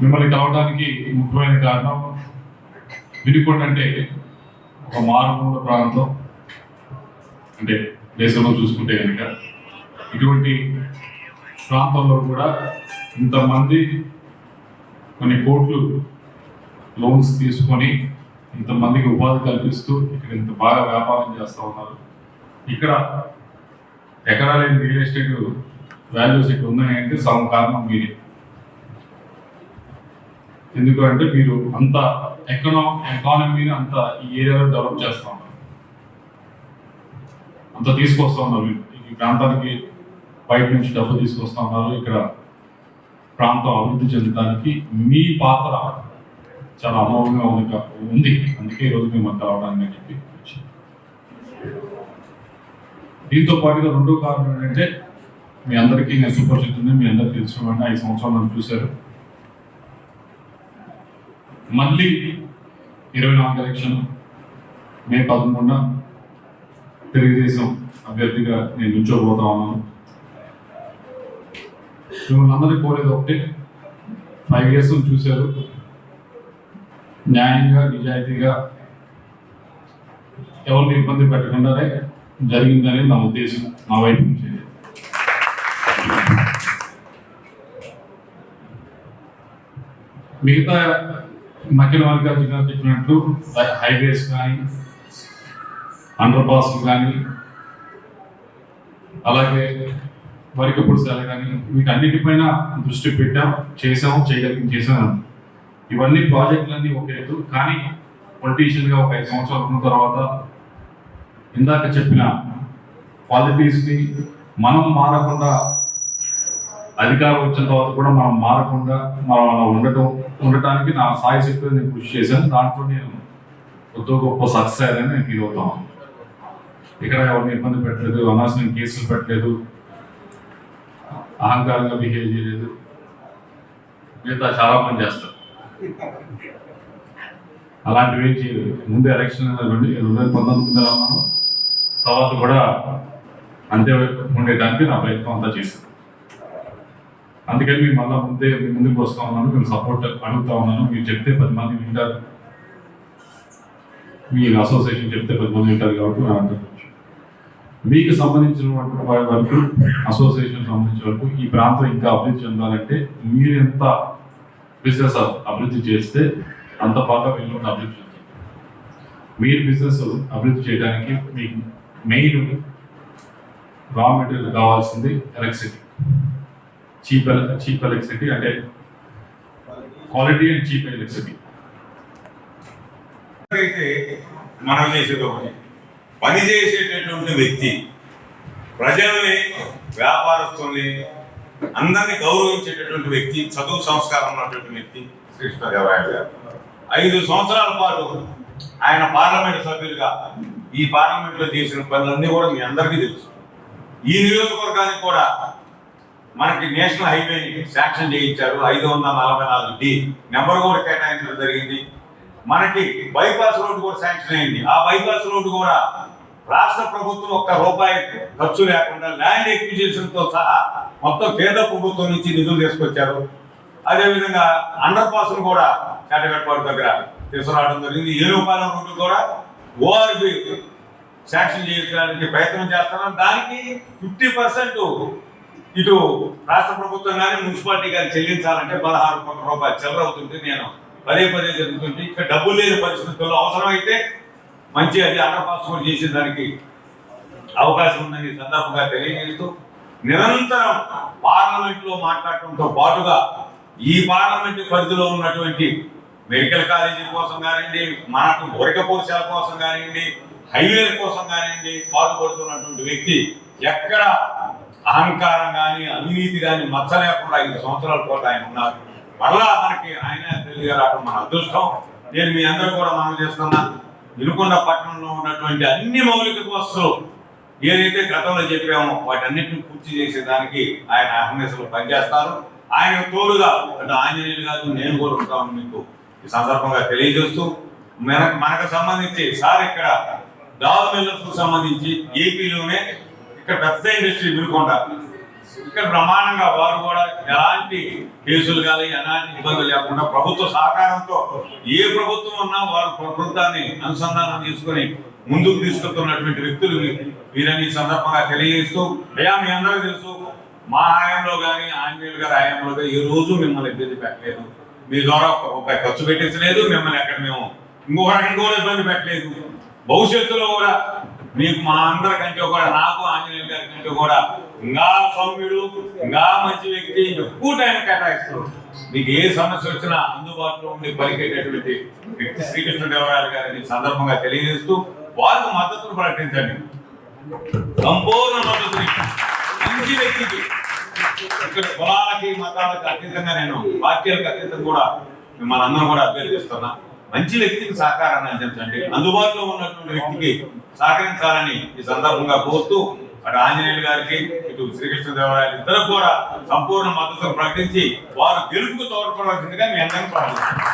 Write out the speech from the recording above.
మిమ్మల్ని కలవడానికి ముఖ్యమైన కారణం వినుకొండ అంటే ఒక మారుమూల ప్రాంతం. అంటే దేశంలో చూసుకుంటే కనుక ఇటువంటి ప్రాంతంలో కూడా ఇంతమంది కొన్ని కోట్లు లోన్స్ తీసుకొని ఇంతమందికి ఉపాధి కల్పిస్తూ ఇక్కడ ఇంత బాగా వ్యాపారం చేస్తూ ఉన్నారు. ఇక్కడ ఎకరాలైన రియల్ ఎస్టేట్ వాల్యూస్ ఇక్కడ ఉందని అంటే సగం కారణం మీరే. ఎందుకంటే మీరు అంత ఎకనా ఎకానమీని అంత ఈ ఏరియాలో డెవలప్ చేస్తూ ఉన్నారు. అంత తీసుకొస్తూ ఉన్నారు. మీరు. ఈ ప్రాంతానికి బయట నుంచి డబ్బు తీసుకొస్తూ ఉన్నారు. ఇక్కడ ప్రాంతం అభివృద్ధి చెందడానికి మీ పాత్ర చాలా అమోఘంగా ఉంది ఉంది. అందుకే ఈరోజు మేము కలవడానికి అని చెప్పి దీంతో పాటుగా రెండో కారణం ఏంటంటే మీ అందరికీ నేను సుపరిచితుంది మీ అందరికీ తెలిసిన ఐదు సంవత్సరాలు నన్ను చూశారు. మళ్ళీ ఇరవై నాలుగు ఎలక్షన్ మే పదమూడున తెలుగుదేశం అభ్యర్థిగా నేను నిల్చోబోతా ఉన్నాను. మిమ్మల్ని అందరికీ కోరేది ఒకటే ఫైవ్ ఇయర్స్ చూశారు. న్యాయంగా నిజాయితీగా ఎవరిని ఇబ్బంది పెట్టకుండానే జరిగిందని నా ఉద్దేశం నా వైపు నుంచి. మిగతా మధ్యలో మల్లికార్జున గారు చెప్పినట్టు హైవేస్ కానీ అండర్ పాస్ కానీ అలాగే వరిక పుడిసాలు కానీ వీటన్నిటిపైన దృష్టి పెట్టాం చేసాం చేయగలిగి చేసాం ఇవన్నీ ప్రాజెక్టులన్నీ ఒక ఎత్తు కానీ పొలిటీషియన్గా ఒక ఐదు సంవత్సరాలు ఉన్న తర్వాత ఇందాక చెప్పిన క్వాలిటీస్ని మనం మారకుండా అధికారం వచ్చిన తర్వాత కూడా మనం మారకుండా మనం అలా ఉండటం ఉండటానికి నా సాయి శక్తిని నేను కృషి చేశాను. దాంట్లో నేను కొద్దిగా గొప్ప సక్సెస్ అయ్యానని నేను ఫీల్ అవుతాను ఇక్కడ ఎవరిని ఇబ్బంది పెట్టలేదు అనవసరం కేసులు పెట్టలేదు అహంకారంగా బిహేవ్ చేయలేదు. మిగతా చాలా పని చేస్తారు అలాంటివి ముందు ఎలక్షన్ రెండు రెండు వేల పంతొమ్మిది తర్వాత కూడా అంతే ఉండేదానికి నా ప్రయత్నం అంతా చేశాను. అందుకని మీరు మళ్ళీ ముందే మీ ముందుకు వస్తా ఉన్నాను మేము సపోర్ట్ అడుగుతా ఉన్నాను. మీరు చెప్తే పది మంది వింటారు. మీ అసోసియేషన్ చెప్తే పది మంది వింటారు కాబట్టి నా అంతా మీకు సంబంధించిన వరకు అసోసియేషన్ సంబంధించిన వరకు ఈ ప్రాంతం ఇంకా అభివృద్ధి చెందాలంటే మీరు ఎంత బిజినెస్ అభివృద్ధి చేస్తే అంత బాగా వీళ్ళు అభివృద్ధి చెందుతుంది మీరు బిజినెస్ అభివృద్ధి చేయడానికి మీకు మెయిన్ రా మెటీరియల్ కావాల్సింది ఎలక్ట్రిసిటీ చీప్ చీప్ ఎలక్ట్రిసిటీ అంటే క్వాలిటీ అండ్ చీప్ ఎలక్ట్రిసిటీ అయితే మనం చేసేది ఒకటి పని చేసేటటువంటి వ్యక్తి ప్రజల్ని వ్యాపారస్తుల్ని అందరినీ గౌరవించేటటువంటి వ్యక్తి చదువు సంస్కారం ఉన్నటువంటి వ్యక్తి శ్రీకృష్ణదేవరాయ గారు. ఐదు సంవత్సరాల పాటు ఆయన పార్లమెంట్ సభ్యులుగా ఈ పార్లమెంట్లో చేసిన పనులన్నీ కూడా మీ అందరికీ తెలుసు. ఈ నియోజకవర్గానికి కూడా మనకి నేషనల్ హైవేని శాంక్షన్ చేయించారు. ఐదు వందల నలభై నాలుగు డి. నెంబర్ కూడా కేటాయించడం జరిగింది. మనకి బైపాస్ రోడ్డు కూడా శాంక్షన్ అయింది. ఆ బైపాస్ రోడ్డు కూడా రాష్ట్ర ప్రభుత్వం ఒక్క రూపాయి ఖర్చు లేకుండా ల్యాండ్ ఎక్విజిషన్తో సహా మొత్తం కేంద్ర ప్రభుత్వం నుంచి నిధులు తీసుకొచ్చారు. అదేవిధంగా అండర్ పాస్ కూడా చాటగట్పాడు దగ్గర తీసుకురావడం జరిగింది. ఏనుపాలెం రోడ్డు కూడా ఓఆర్బి శాంక్షన్ చేయడానికి ప్రయత్నం చేస్తున్నాం. దానికి ఫిఫ్టీ పర్సెంట్ ఇటు రాష్ట్ర ప్రభుత్వం కానీ మున్సిపాలిటీ కానీ చెల్లించాలంటే పదహారు కోట్ల రూపాయలు చిల్లర అవుతుంది నేను పదే పదే జరుగుతుంది ఇక్కడ డబ్బులు లేని పరిస్థితుల్లో అవసరమైతే మంచి అది అన్నపాసం చేసేదానికి చేసే దానికి అవకాశం ఉందని సందర్భంగా తెలియజేస్తూ నిరంతరం పార్లమెంట్లో మాట్లాడటంతో పాటుగా ఈ పార్లమెంట్ పరిధిలో ఉన్నటువంటి మెడికల్ కాలేజీ కోసం కానివ్వండి మనకు కోరిక పోషాల కోసం కానివ్వండి హైవేల కోసం కానివ్వండి పాటుపడుతున్నటువంటి వ్యక్తి ఎక్కడ అహంకారం కానీ అవినీతి కానీ మచ్చ లేకుండా ఐదు సంవత్సరాల పాటు ఆయన ఉన్నారు. మరలా మనకి ఆయన తెలియగా రావడం మన అదృష్టం. నేను మీ అందరూ కూడా మనం చేస్తున్నాను వినుకొండ పట్టణంలో ఉన్నటువంటి అన్ని మౌలిక వస్తువులు ఏదైతే గతంలో చెప్పామో వాటన్నిటిని పూర్తి చేసేదానికి ఆయన అహర్నిశలు పనిచేస్తారు. ఆయన తోడుగా అంటే ఆంజనేయులు గారు నేను కూడా మీకు ఈ సందర్భంగా తెలియజేస్తూ మన మనకు సంబంధించి సార్ ఇక్కడ డాల్ మిల్లర్స్ సంబంధించి ఏపీలోనే ఇక్కడ పెద్ద ఇండస్ట్రీ వినుకొండ ఇక్కడ బ్రహ్మాండంగా వారు కూడా ఎలాంటి కేసులు కానీ ఎలాంటి ఇబ్బందులు లేకుండా ప్రభుత్వ సహకారంతో ఏ ప్రభుత్వం ఉన్నా వారు ప్రభుత్వాన్ని అనుసంధానం చేసుకుని ముందుకు తీసుకెళ్తున్నటువంటి వ్యక్తులు వీరని సందర్భంగా తెలియజేస్తూ అయ్యా మీ అందరూ తెలుసు మా హయాంలో కానీ ఆంజనేయులు గారి హయాంలో కానీ ఈ రోజు మిమ్మల్ని ఇబ్బంది పెట్టలేదు. మీ ద్వారా ఒక ఖర్చు పెట్టించలేదు మిమ్మల్ని ఎక్కడ మేము ఇంకొక ఇంకో ఇబ్బంది పెట్టలేదు. భవిష్యత్తులో కూడా మీకు మా అందరికంటే కూడా నాకు ఆంజనేయులు గారి కంటే కూడా ఇంకా సౌమ్యుడు ఇంకా మంచి వ్యక్తి ఎక్కువ టైం కేటాయిస్తారు మీకు ఏ సమస్య వచ్చినా అందుబాటులో ఉండి పలికేటటువంటి వ్యక్తి శ్రీకృష్ణదేవరాయలు గారిని సందర్భంగా తెలియజేస్తూ వారికి మద్దతును ప్రకటించండి. సంపూర్ణ మద్దతుని మంచి వ్యక్తికి ఇక్కడ కులాలకి మతాలకు అతీతంగా నేను పార్టీలకు అతీతంగా కూడా మిమ్మల్ని అందరం కూడా అభ్యర్థిస్తున్నా. మంచి వ్యక్తికి సహకారాన్ని అందించండి. అందుబాటులో ఉన్నటువంటి వ్యక్తికి సహకరించాలని ఈ సందర్భంగా కోరుతూ అటు ఆంజనేయులు గారికి ఇటు శ్రీకృష్ణదేవరాయలు ఇద్దరు కూడా సంపూర్ణ మద్దతును ప్రకటించి వారు గెలుపుకు తోడ్పడాల్సిందిగా మీ అందరినీ ప్రార్థిస్తున్నాను